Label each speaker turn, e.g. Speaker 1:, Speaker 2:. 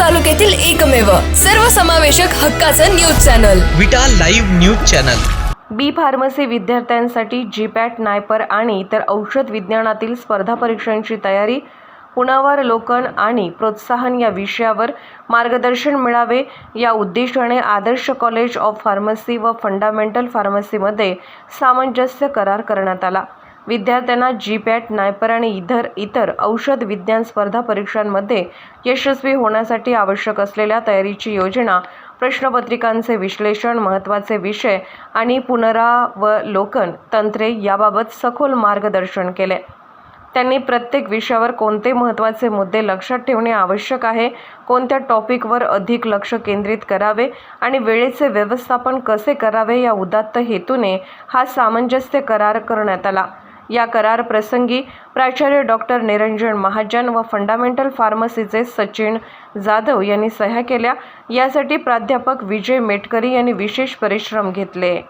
Speaker 1: तालुक्यातील एकमेव सर्वसमावेशक हक्काचं news channel.
Speaker 2: Vita live news channel.
Speaker 3: B pharmacy विद्यार्थ्यांसाठी जीपॅट नायपर आणि इतर औषध विज्ञानातील स्पर्धा परीक्षांची तयारी पुनरावलोकन आणि प्रोत्साहन या विषयावर मार्गदर्शन मिळावे या उद्देशाने आदर्श कॉलेज ऑफ फार्मसी व फंडामेंटल फार्मसीमध्ये सामंजस्य करार करण्यात आला. विद्यार्थ्यांना जीपॅट नायपर आणि इतर इतर औषध विज्ञान स्पर्धा परीक्षांमध्ये यशस्वी होण्यासाठी आवश्यक असलेल्या तयारीची योजना प्रश्नपत्रिकांचे विश्लेषण महत्त्वाचे विषय आणि पुनरावलोकन तंत्रे याबाबत सखोल मार्गदर्शन केले. त्यांनी प्रत्येक विषयावर कोणते महत्त्वाचे मुद्दे लक्षात ठेवणे आवश्यक आहे कोणत्या टॉपिकवर अधिक लक्ष केंद्रित करावे आणि वेळेचे व्यवस्थापन कसे करावे या उदात्त हेतूने हा सामंजस्य करार करण्यात आला. या करार प्रसंगी प्राचार्य डॉक्टर निरंजन महाजन व फंडामेंटल फार्मसीचे सचिन जाधव यांनी सह्या केल्या. यासाठी प्राध्यापक विजय मेटकरी यांनी विशेष परिश्रम घेतले.